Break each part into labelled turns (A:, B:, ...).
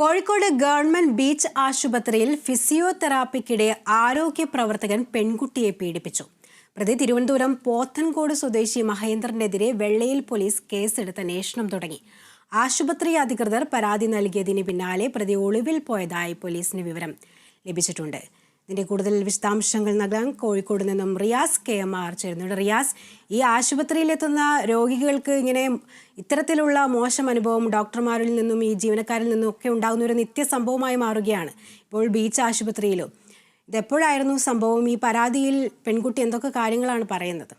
A: Kozhikode government beach ആശുപത്രിയിൽ ഫിസിയോതെറാപ്പിക്കിടെ ആരോഗ്യ പ്രവർത്തകൻ പെൺകുട്ടിയെ പീഡിപ്പിച്ചു. പ്രതി തിരുവനന്തപുരം പോത്തൻകോട് സ്വദേശി മഹേന്ദ്രനെതിരെ വെള്ളയിൽ പോലീസ് കേസെടുത്ത് അന്വേഷണം തുടങ്ങി. ആശുപത്രി അധികൃതർ പരാതി നൽകിയതിന് പിന്നാലെ പ്രതി ഒളിവിൽ പോയതായി പോലീസിന് വിവരം ലഭിച്ചിട്ടുണ്ട്. ഇതിന്റെ കൂടുതൽ വിശദാംശങ്ങൾ നൽകാൻ കോഴിക്കോട് നിന്നും റിയാസ് കെ എം ആർ ചേരുന്നുണ്ട് റിയാസ് ഈ ആശുപത്രിയിലെത്തുന്ന രോഗികൾക്ക് ഇങ്ങനെ ഇത്തരത്തിലുള്ള മോശം അനുഭവം ഡോക്ടർമാരിൽ നിന്നും ഈ ജീവനക്കാരിൽ നിന്നും ഒക്കെ ഉണ്ടാകുന്ന ഒരു നിത്യ സംഭവമായി മാറുകയാണ് ഇപ്പോൾ ബീച്ച് ആശുപത്രിയിലും. ഇതെപ്പോഴായിരുന്നു സംഭവം? ഈ പരാതിയിൽ പെൺകുട്ടി എന്തൊക്കെ കാര്യങ്ങളാണ് പറയുന്നത്?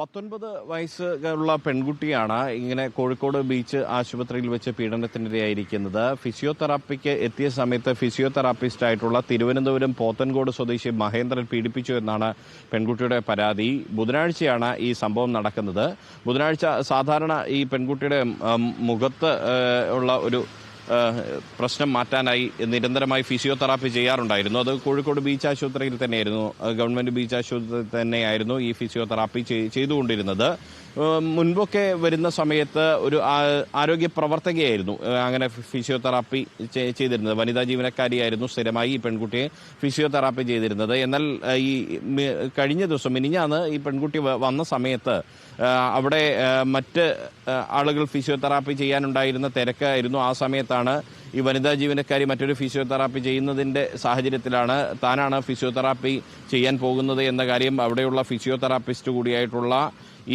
B: പത്തൊൻപത് വയസ്സുള്ള പെൺകുട്ടിയാണ് ഇങ്ങനെ കോഴിക്കോട് ബീച്ച് ആശുപത്രിയിൽ വെച്ച് പീഡനത്തിനിരയായിരിക്കുന്നത്. ഫിസിയോതെറാപ്പിക്ക് എത്തിയ സമയത്ത് ഫിസിയോതെറാപ്പിസ്റ്റ് ആയിട്ടുള്ള തിരുവനന്തപുരം പോത്തൻകോട് സ്വദേശി മഹേന്ദ്രൻ പീഡിപ്പിച്ചു എന്നാണ് പെൺകുട്ടിയുടെ പരാതി. ബുധനാഴ്ചയാണ് ഈ സംഭവം നടക്കുന്നത്. ബുധനാഴ്ച സാധാരണ ഈ പെൺകുട്ടിയുടെ മുഖത്ത് ഉള്ള ഒരു പ്രശ്നം മാറ്റാനായി നിരന്തരമായി ഫിസിയോതെറാപ്പി ചെയ്യാറുണ്ടായിരുന്നു. അത് കോഴിക്കോട് ബീച്ച് ആശുപത്രിയിൽ തന്നെയായിരുന്നു. ഗവൺമെന്റ് ബീച്ച് ആശുപത്രിയിൽ തന്നെയായിരുന്നു ഈ ഫിസിയോതെറാപ്പി ചെയ്- ചെയ്തുകൊണ്ടിരുന്നത്. മുൻപൊക്കെ വരുന്ന സമയത്ത് ഒരു ആരോഗ്യ പ്രവർത്തകയായിരുന്നു. അങ്ങനെ ഫിസിയോതെറാപ്പി ചെയ്തിരുന്നത്. വനിതാ ജീവനക്കാരിയായിരുന്നു സ്ഥിരമായി ഈ പെൺകുട്ടിയെ ഫിസിയോതെറാപ്പി ചെയ്തിരുന്നത്. എന്നാൽ ഈ കഴിഞ്ഞ ദിവസം മിനിഞ്ഞാന്ന് ഈ പെൺകുട്ടി വന്ന സമയത്ത് അവിടെ മറ്റ് ആളുകൾ ഫിസിയോതെറാപ്പി ചെയ്യാനുണ്ടായിരുന്ന തിരക്കായിരുന്നു. ആ സമയത്താണ് ഈ വനിതാ ജീവനക്കാരി മറ്റൊരു ഫിസിയോതെറാപ്പി ചെയ്യുന്നതിന്റെ സാഹചര്യത്തിലാണ് താനാണ് ഫിസിയോതെറാപ്പി ചെയ്യാൻ പോകുന്നത് എന്ന കാര്യം അവിടെയുള്ള ഫിസിയോതെറാപ്പിസ്റ്റ് കൂടിയായിട്ടുള്ള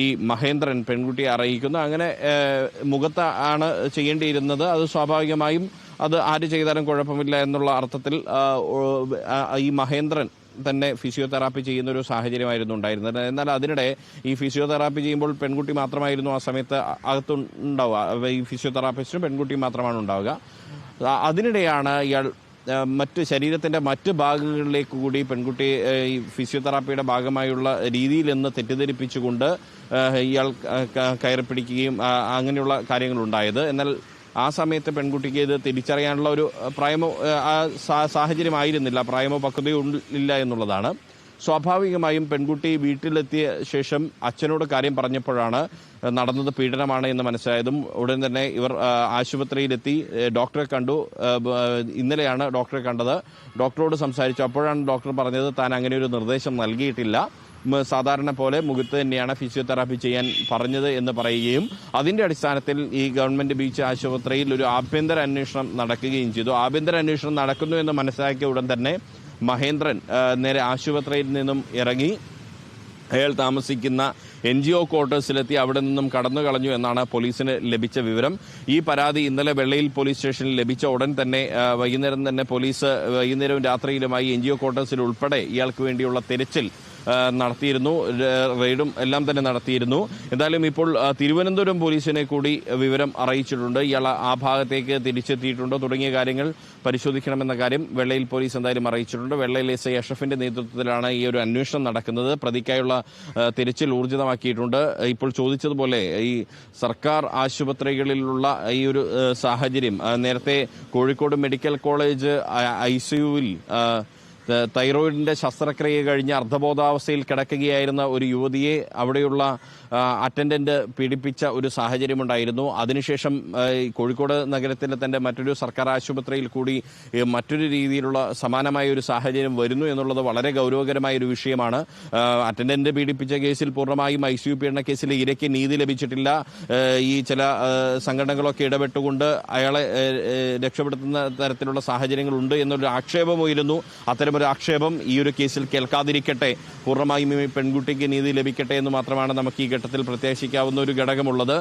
B: ഈ മഹേന്ദ്രൻ പെൺകുട്ടിയെ അറിയിക്കുന്നു. അങ്ങനെ മുഖത്ത് ആണ് ചെയ്യേണ്ടിയിരുന്നത്. അത് സ്വാഭാവികമായും അത് ആര് ചെയ്താലും കുഴപ്പമില്ല എന്നുള്ള അർത്ഥത്തിൽ ഈ മഹേന്ദ്രൻ തന്നെ ഫിസിയോതെറാപ്പി ചെയ്യുന്ന ഒരു സാഹചര്യമായിരുന്നു ഉണ്ടായിരുന്നത്. എന്നാൽ അതിനിടെ ഈ ഫിസിയോതെറാപ്പി ചെയ്യുമ്പോൾ പെൺകുട്ടി മാത്രമായിരുന്നു ആ സമയത്ത് അകത്തുണ്ടാവുക. ഈ ഫിസിയോതെറാപ്പിസ്റ്റും പെൺകുട്ടിയും മാത്രമാണ് ഉണ്ടാവുക. അതിനിടെയാണ് ഇയാൾ മറ്റ് ശരീരത്തിന്റെ മറ്റ് ഭാഗങ്ങളിലേക്ക് കൂടി പെൺകുട്ടി ഈ ഫിസിയോതെറാപ്പിയുടെ ഭാഗമായുള്ള രീതിയിൽ നിന്ന് തെറ്റിദ്ധരിപ്പിച്ചുകൊണ്ട് ഇയാൾ കയറി പിടിക്കുകയും അങ്ങനെയുള്ള കാര്യങ്ങളുണ്ടായത്. എന്നാൽ ആ സമയത്ത് പെൺകുട്ടിക്ക് ഇത് തിരിച്ചറിയാനുള്ള ഒരു പ്രായമോ സാഹചര്യമായിരുന്നില്ല. പ്രായമോ പക്വതയോ ഇല്ല എന്നുള്ളതാണ്. സ്വാഭാവികമായും പെൺകുട്ടി വീട്ടിലെത്തിയ ശേഷം അച്ഛനോട് കാര്യം പറഞ്ഞപ്പോഴാണ് നടന്നത് പീഡനമാണ് എന്ന് മനസ്സിലായതും ഉടൻ തന്നെ ഇവർ ആശുപത്രിയിലെത്തി ഡോക്ടറെ കണ്ടു ഇന്നലെയാണ് ഡോക്ടറെ കണ്ടത്. ഡോക്ടറോട് സംസാരിച്ചു. അപ്പോഴാണ് ഡോക്ടർ പറഞ്ഞത് താൻ അങ്ങനെ ഒരു നിർദ്ദേശം നൽകിയിട്ടില്ല. സാധാരണ പോലെ മുഖത്ത് തന്നെയാണ് ഫിസിയോതെറാപ്പി ചെയ്യാൻ പറഞ്ഞത് എന്ന് പറയുകയും അതിന്റെ അടിസ്ഥാനത്തിൽ ഈ ഗവൺമെന്റ് ബീച്ച് ആശുപത്രിയിൽ ഒരു ആഭ്യന്തര അന്വേഷണം നടക്കുകയും ചെയ്തു. ആഭ്യന്തര അന്വേഷണം നടക്കുന്നു എന്ന് മനസ്സിലാക്കിയ ഉടൻ തന്നെ മഹേന്ദ്രൻ നേരെ ആശുപത്രിയിൽ നിന്നും ഇറങ്ങി. അയാൾ താമസിക്കുന്ന എൻ ജി ഒ ക്വാർട്ടേഴ്സിലെത്തി. അവിടെ നിന്നും കടന്നു കളഞ്ഞു എന്നാണ് പോലീസിന് ലഭിച്ച വിവരം. ഈ പരാതി ഇന്നലെ വെള്ളയിൽ പോലീസ് സ്റ്റേഷനിൽ ലഭിച്ച ഉടൻ തന്നെ വൈകുന്നേരം തന്നെ പോലീസ് വൈകുന്നേരവും രാത്രിയിലുമായി എൻ ജി ഒ ക്വാർട്ടേഴ്സിൽ ഉൾപ്പെടെ ഇയാൾക്ക് വേണ്ടിയുള്ള തിരച്ചിൽ നടത്തിയിരുന്നു. റെയ്ഡും എല്ലാം തന്നെ നടത്തിയിരുന്നു. എന്തായാലും ഇപ്പോൾ തിരുവനന്തപുരം പോലീസിനെ കൂടി വിവരം അറിയിച്ചിട്ടുണ്ട്. ഇയാൾ ആ ഭാഗത്തേക്ക് തിരിച്ചെത്തിയിട്ടുണ്ടോ. തുടങ്ങിയ കാര്യങ്ങൾ പരിശോധിക്കണമെന്ന കാര്യം വെള്ളയിൽ പോലീസ് എന്തായാലും അറിയിച്ചിട്ടുണ്ട്. വെള്ളയിൽ എസ് ഐ അഷഫിന്റെ നേതൃത്വത്തിലാണ് ഈ ഒരു അന്വേഷണം നടക്കുന്നത്. പ്രതിക്കായുള്ള തിരച്ചിൽ ഊർജിതമാക്കിയിട്ടുണ്ട്. ഇപ്പോൾ ചോദിച്ചതുപോലെ ഈ സർക്കാർ ആശുപത്രികളിലുള്ള ഈ ഒരു സാഹചര്യം നേരത്തെ കോഴിക്കോട് മെഡിക്കൽ കോളേജ് ഐ സിയുവിൽ ത- തൈറോയിഡിന്റെ ശസ്ത്രക്രിയ കഴിഞ്ഞ് അർദ്ധബോധാവസ്ഥയിൽ കിടക്കുകയായിരുന്ന ഒരു യുവതിയെ അവിടെയുള്ള അറ്റൻഡന്റ് പീഡിപ്പിച്ച ഒരു സാഹചര്യമുണ്ടായിരുന്നു. അതിനുശേഷം കോഴിക്കോട് നഗരത്തിലെ തന്നെ മറ്റൊരു സർക്കാർ ആശുപത്രിയിൽ കൂടി മറ്റൊരു രീതിയിലുള്ള സമാനമായ ഒരു സാഹചര്യം വരുന്നു എന്നുള്ളത് വളരെ ഗൗരവകരമായ ഒരു വിഷയമാണ്. അറ്റൻഡന്റ് പീഡിപ്പിച്ച കേസിൽ പൂർണമായും ഐ സി യു പീഡന കേസിൽ ഇരയ്ക്ക് നീതി ലഭിച്ചിട്ടില്ല. ഈ ചില സംഘടനകളൊക്കെ ഇടപെട്ടുകൊണ്ട് അയാളെ രക്ഷപ്പെടുത്തുന്ന തരത്തിലുള്ള സാഹചര്യങ്ങളുണ്ട് എന്നൊരു ആക്ഷേപം ഉയരുന്നു. അത്തരമൊരു ആക്ഷേപം ഈ ഒരു കേസിൽ കേൾക്കാതിരിക്കട്ടെ. പൂർണമായും ഈ പെൺകുട്ടിക്ക് നീതി ലഭിക്കട്ടെ എന്ന് മാത്രമാണ് നമുക്ക് ഈ ഘട്ടത്തിൽ പ്രത്യാശിക്കാവുന്ന ഒരു ഘടകമുള്ളത്.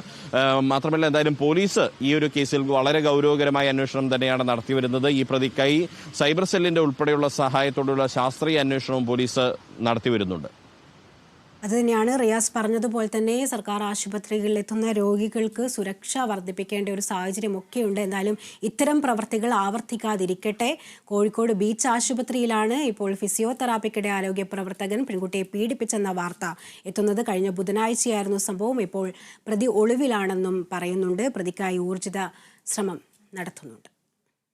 B: മാത്രമല്ല എന്തായാലും പോലീസ് ഈ ഒരു കേസിൽ വളരെ ഗൗരവകരമായ അന്വേഷണം തന്നെയാണ് നടത്തി വരുന്നത്. ഈ പ്രതിക്കായി സൈബർ സെല്ലിന്റെ ഉൾപ്പെടെയുള്ള സഹായത്തോടുള്ള ശാസ്ത്രീയ അന്വേഷണവും പോലീസ് നടത്തിവരുന്നുണ്ട്
A: അത് തന്നെയാണ് റിയാസ് പറഞ്ഞതുപോലെ തന്നെ സർക്കാർ ആശുപത്രികളിൽ എത്തുന്ന രോഗികൾക്ക് സുരക്ഷ വർദ്ധിപ്പിക്കേണ്ട ഒരു സാഹചര്യമൊക്കെയുണ്ട് എന്നാലും ഇത്തരം പ്രവർത്തികൾ ആവർത്തിക്കാതിരിക്കട്ടെ. കോഴിക്കോട് ബീച്ച് ആശുപത്രിയിലാണ് ഇപ്പോൾ ഫിസിയോതെറാപ്പിക്കിടെ ആരോഗ്യ പ്രവർത്തകൻ പെൺകുട്ടിയെ പീഡിപ്പിച്ചെന്ന വാർത്ത എത്തുന്നത്. കഴിഞ്ഞ ബുധനാഴ്ചയായിരുന്നു സംഭവം. ഇപ്പോൾ പ്രതി ഒളിവിലാണെന്നും പറയുന്നുണ്ട്. പ്രതിക്കായി ഊർജിത ശ്രമം നടത്തുന്നുണ്ട്.